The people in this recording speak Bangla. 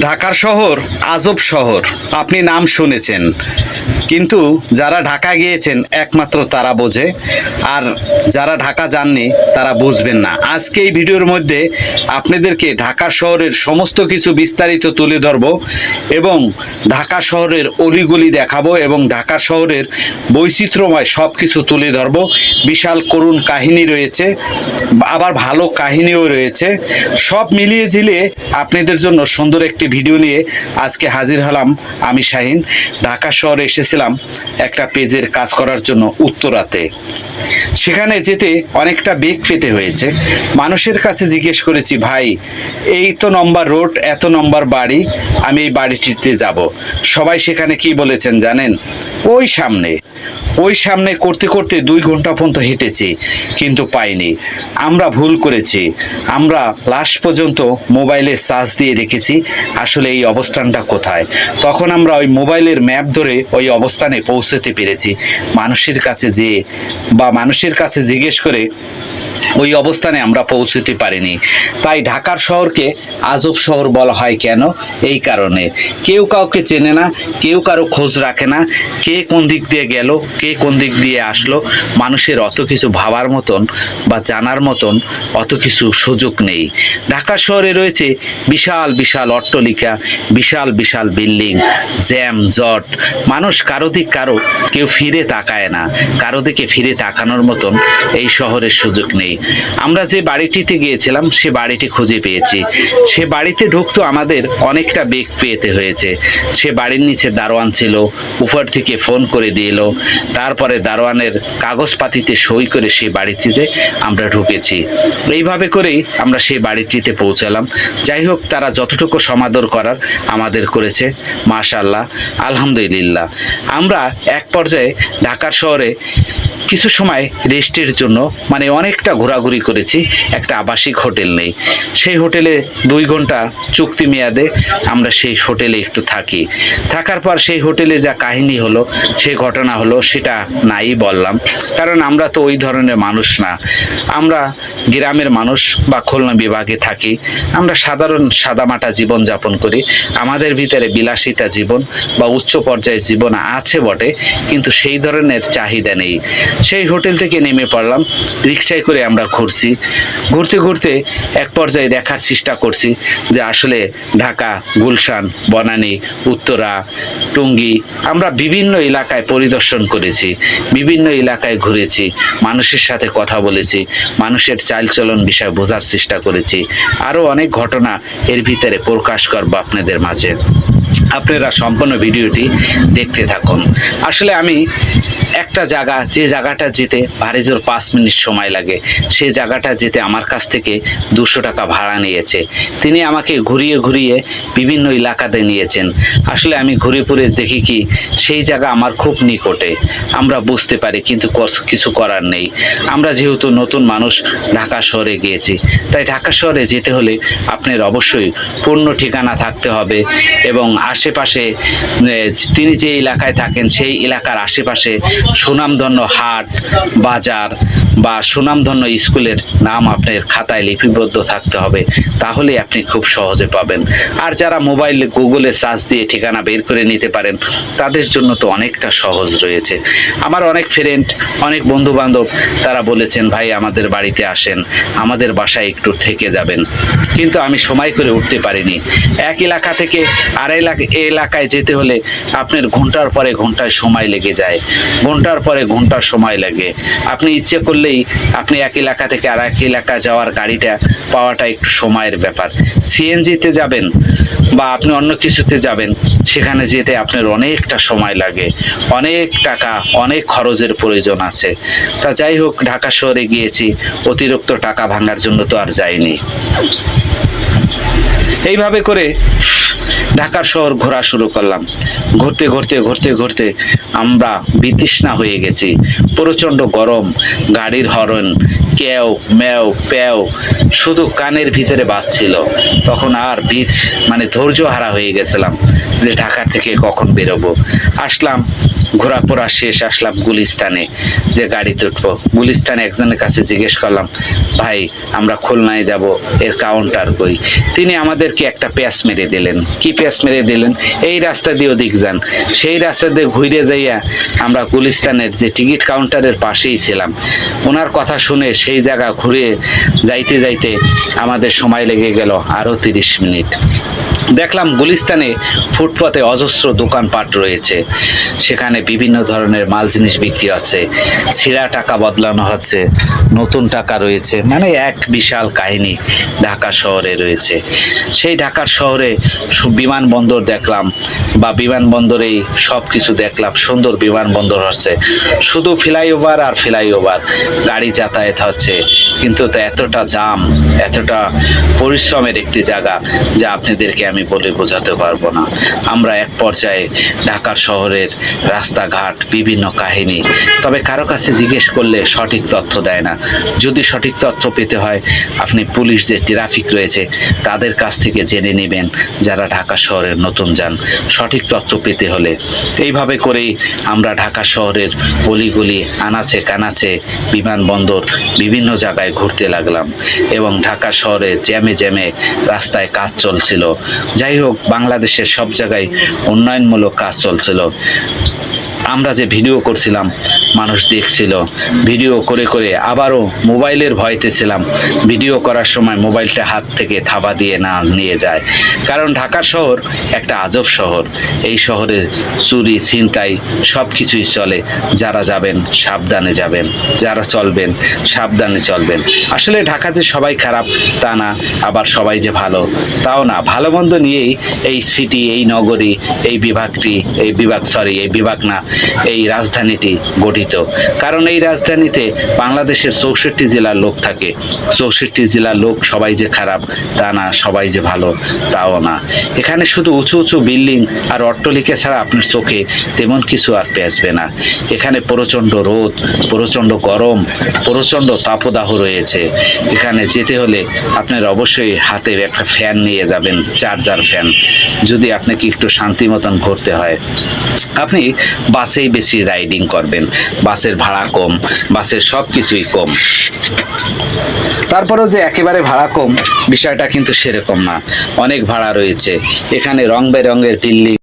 ঢাকার শহর আজব শহর। আপনি নাম শুনেছেন। কিন্তু যারা ঢাকা গিয়েছেন, একমাত্র তারা বোঝে। আর যারা ঢাকা যাননি, তারা বুঝবেন না। আজকে এই ভিডিওর মধ্যে আপনাদেরকে ঢাকা শহরের সমস্ত কিছু বিস্তারিত তুলে ধরব এবং ঢাকা শহরের অলিগলি দেখাবো এবং ঢাকা শহরের বৈচিত্র্যময় সব কিছু তুলে ধরব। বিশাল করুণ কাহিনী রয়েছে, আবার ভালো কাহিনীও রয়েছে। সব মিলিয়ে ঝিলিয়ে আপনাদের জন্য সুন্দর একটি ভিডিও নিয়ে আজকে হাজির হলাম আমি শাহিন। ঢাকা শহরে এসেছিলাম একটা পেজের কাজ করার জন্য উত্তরাতে। সেখানে যেতে অনেকটা বেগ পেতে হয়েছে। মানুষের কাছে জিজ্ঞেস করেছি, ভাই, এই তো নম্বর রোড, এত নম্বর বাড়ি, আমি এই বাড়িটিতে যাব। সবাই সেখানে কি বলেছেন জানেন? ওই সামনে। ওই সামনে করতে করতে দুই ঘণ্টা পর্যন্ত হেঁটেছি, কিন্তু পাইনি। আমরা ভুল করেছি। আমরা লাস্ট পর্যন্ত মোবাইলে চার্জ দিয়ে রেখেছি। আসলে এই অবস্থানটা কোথায়? তখন আমরা ওই মোবাইলের ম্যাপ ধরে ওই অবস্থানে পৌঁছতে পেরেছি। মানুষের কাছে যেয়ে বা মানুষের কাছে জিজ্ঞেস করে ওই অবস্থানে আমরা পৌঁছতে পারিনি। তাই ঢাকার শহরকে আজব শহর বলা হয় কেন? এই কারণে। কেউ কাউকে চেনে না, কেউ কারও খোঁজ রাখে না, কে কোন দিক দিয়ে গেল, কে কোন দিক দিয়ে আসলো, মানুষের অত কিছু ভাবার মতন বা জানার মতন অত কিছু সুযোগ নেই। ঢাকা শহরে রয়েছে বিশাল বিশাল অট্টলিকা, বিশাল বিশাল বিল্ডিং, জ্যাম, জট। মানুষ কারও দিক কারও, কেউ ফিরে তাকায় না। কারও দিকে ফিরে তাকানোর মতন এই শহরের সুযোগ নেই। আমরা যে বাড়িটিতে গিয়েছিলাম, সে বাড়িটি খুঁজে পেয়েছি। সে বাড়িতে ঢুকতো আমাদের অনেকটা বেগ পেতে হয়েছে। সে বাড়ির নিচে দারোয়ান ছিল, উপর থেকে ফোন করে দিল তারপরে দারোয়ানের কাগজপাতিতে সই করে সেই বাড়িটিতে আমরা ঢুকেছি। এইভাবে করেই আমরা সেই বাড়িটিতে পৌঁছালাম। যাই হোক, তারা যতটুকু সমাদর করার আমাদের করেছে মাশাল্লাহ আলহামদুলিল্লাহ। আমরা এক পর্যায়ে ঢাকার শহরে কিছু সময় রেস্টের জন্য মানে অনেকটা ঘোরাঘুরি করেছি, একটা আবাসিক হোটেল নেই। সেই হোটেলে দুই ঘণ্টা চুক্তি মেয়াদে আমরা সেই হোটেলে একটু থাকি। থাকার পর সেই হোটেলে যা কাহিনী হলো সেই ঘটনা হলো, সেটা নাই বললাম। কারণ আমরা তো ওই ধরনের মানুষ না। আমরা গ্রামের মানুষ বা খুলনা বিভাগে থাকি। আমরা সাধারণ সাদামাটা জীবন যাপন করি। আমাদের ভিতরে বিলাসিতা জীবন বা উচ্চ পর্যায়ের জীবন আছে বটে, কিন্তু সেই ধরনের চাহিদা নেই। সেই হোটেল থেকে নেমে পড়লাম, রিক্সায় করে আমরা ঘুরছি। ঘুরতে ঘুরতে এক পর্যায়ে দেখার চেষ্টা করছি যে আসলে ঢাকা, গুলশান, বনানী, উত্তরা, টুঙ্গি, আমরা বিভিন্ন এলাকায় পরিদর্শন করেছি, বিভিন্ন এলাকায় ঘুরেছি, মানুষের সাথে কথা বলেছি, মানুষের চালচলন বিষয় বোঝার চেষ্টা করেছি। আরও অনেক ঘটনা এর ভিতরে প্রকাশ করব আপনাদের মাঝে? আপনারা সম্পূর্ণ ভিডিওটি দেখতে থাকুন। আসলে আমি একটা জায়গা, যে জায়গাটা যেতে ভারী জোর পাঁচ মিনিট সময় লাগে সেই জায়গাটা যেতে আমার কাছ থেকে দুশো টাকা ভাড়া নিয়েছে। তিনি আমাকে ঘুরিয়ে ঘুরিয়ে বিভিন্ন এলাকাতে নিয়েছেন। আসলে আমি ঘুরে ঘুরে দেখি কি, সেই জায়গা আমার খুব নিকটে। আমরা বুঝতে পারি কিন্তু কিছু করার নেই। আমরা যেহেতু নতুন মানুষ, ঢাকা শহরে গিয়েছি। তাই ঢাকা শহরে যেতে হলে আপনার অবশ্যই পূর্ণ ঠিকানা থাকতে হবে এবং আশেপাশে তিনি যে এলাকায় থাকেন, সেই এলাকার আশেপাশে সুনামধন্য হাট, বাজার বা সুনামধন্য স্কুলের নাম আপনার খাতায় লিপিবদ্ধ থাকতে হবে। তাহলে আপনি খুব সহজে পাবেন। আর যারা মোবাইলে, গুগলে সার্চ দিয়ে ঠিকানা বের করে নিতে পারেন, তাদের জন্য তো অনেকটা সহজ রয়েছে। আমার অনেক ফ্রেন্ড অনেক বন্ধু বান্ধব তারা বলেছেন, ভাই, আমাদের বাড়িতে আসেন, আমাদের বাসায় একটু থেকে যাবেন। কিন্তু আমি সময় করে উঠতে পারিনি। এক এলাকা থেকে এই এলাকায় যেতে হলে আপনার ঘণ্টার পরে ঘন্টায় সময় লেগে যায়। ঘণ্টার পরে ঘণ্টার সময় লাগে। আপনি ইচ্ছে করলেই আপনি এক এলাকা থেকে আর এক এলাকা যাওয়ার গাড়িটা পাওয়াটা একটু সময়ের ব্যাপার। সিএনজিতে যাবেন বা আপনি অন্য কিছুতে যাবেন, সেখানে যেতে আপনার অনেকটা সময় লাগে। অনেক টাকা, অনেক খরচের প্রয়োজন আছে। তা যাই হোক, ঢাকা শহরে গিয়েছি, অতিরিক্ত টাকা ভাঙার জন্য তো আর যাইনি। এইভাবে করে ঢাকার শহর ঘোরা শুরু করলাম। ঘুরতে ঘুরতে ঘুরতে ঘুরতে আমরা বিতৃষ্ণা হয়ে গেছি। প্রচণ্ড গরম, গাড়ির হরন ক্যাও ম্যাও, প্যাও শুধু কানের ভিতরে বাজছিল তখন আর বীজ মানে ধৈর্য হারা হয়ে গেছিলাম যে ঢাকা থেকে কখন বেরোবো। আসলাম, ঘোরাফোরা শেষ, আসলাম গুলিস্তানে, যে গাড়িতে উঠবো। গুলিস্তানে একজনের কাছে জিজ্ঞেস করলাম, ভাই, আমরা খুলনায় যাব, এর কাউন্টার কই? তিনি আমাদেরকে একটা প্যাস মেরে দিলেন। কি প্যাস মেরে দিলেন? এই রাস্তা দিয়ে ওদিক যান। সেই রাস্তা দিয়ে ঘুরে যাইয়া আমরা গুলিস্তানের যে টিকিট কাউন্টারের পাশেই ছিলাম। ওনার কথা শুনে সেই জায়গা ঘুরে যাইতে যাইতে আমাদের সময় লেগে গেল আরও তিরিশ মিনিট। দেখলাম গুলিস্তানে ফুটপাতে অজস্র দোকানপাট রয়েছে। সেখানে বিভিন্ন ধরনের মাল জিনিস বিক্রি হচ্ছে। ছিঁড়া টাকা বদলানো হচ্ছে। নতুন টাকা রয়েছে। মানে এক বিশাল কাহিনী ঢাকা শহরে রয়েছে। সেই ঢাকা শহরে বিমানবন্দর দেখলাম বা বিমানবন্দরেই সব কিছু দেখলাম। সুন্দর বিমানবন্দর হচ্ছে। শুধু ফ্লাইওভার আর ফ্লাইওভার গাড়ি যাতায়াত হচ্ছে। কিন্তু এতটা জাম, এতটা পরিশ্রমের একটি জায়গা যা আপনাদেরকে আমি বলে বোঝাতে পারব না। আমরা এক পর্যায়ে ঢাকার শহরের রাস্তাঘাট, বিভিন্ন কাহিনী, তবে কারও কাছে জিজ্ঞেস করলে সঠিক তথ্য দেয় না। যদি সঠিক তথ্য পেতে হয়, আপনি পুলিশ যে ট্রাফিক রয়েছে, তাদের কাছ থেকে জেনে নেবেন যারা ঢাকা শহরের নতুন যান। সঠিক তথ্য পেতে হলে। এইভাবে করেই আমরা ঢাকা শহরের অলিগলি আনাচে কানাচে বিমানবন্দর, বিভিন্ন জায়গায় ঘুরতে লাগলাম এবং ঢাকা শহরে জ্যামে জ্যামে রাস্তায় কাজ চলছিল। যাই হোক বাংলাদেশের সব জায়গায় উন্নয়নমূলক কাজ চলছিল। আমরা যে ভিডিও করছিলাম, মানুষ দেখছিল। ভিডিও করে করে আবারও মোবাইলের ভয়তে ছিলাম। ভিডিও করার সময় মোবাইলটা হাত থেকে থাবা দিয়ে না নিয়ে যায়। কারণ ঢাকা শহর একটা আজব শহর। এই শহরে চুরি, ছিনতাই সব কিছুই চলে। যারা যাবেন, সাবধানে যাবেন। যারা চলবেন, সাবধানে চলবেন। আসলে ঢাকা যে সবাই খারাপ, তা না। আবার সবাই যে ভালো, তাও না। ভালো মন্দ নিয়েই এই সিটি এই নগরী, এই বিভাগটি, এই বিভাগ সরি এই বিভাগ না। এই রাজধানীটি গঠিত। কারণ এই রাজধানীতে বাংলাদেশের চৌষট্টি জেলার লোক থাকে। চৌষট্টি জেলার লোক সবাই যে খারাপ, তা না, সবাই যে ভালো, তাও না। এখানে শুধু উঁচু উঁচু বিল্ডিং আর অট্টলিকা ছাড়া আপনার চোখে তেমন কিছু আর পেঁচবে না। এখানে প্রচণ্ড রোদ, প্রচণ্ড গরম, প্রচণ্ড তাপদাহ রয়েছে। এখানে যেতে হলে আপনার অবশ্যই হাতের একটা ফ্যান নিয়ে যাবেন, চার্জার ফ্যান। যদি আপনাকে একটু শান্তি মতন ঘুরতে হয়। আপনি বাসেই বেশি রাইডিং করবেন। বাসের ভাড়া কম, বাসের সব কিছুই কম। তারপরেও যে একেবারে ভাড়া কম, বিষয়টা কিন্তু সেরকম না। অনেক ভাড়া রয়েছে। এখানে রং বেরঙের বিল্ডিং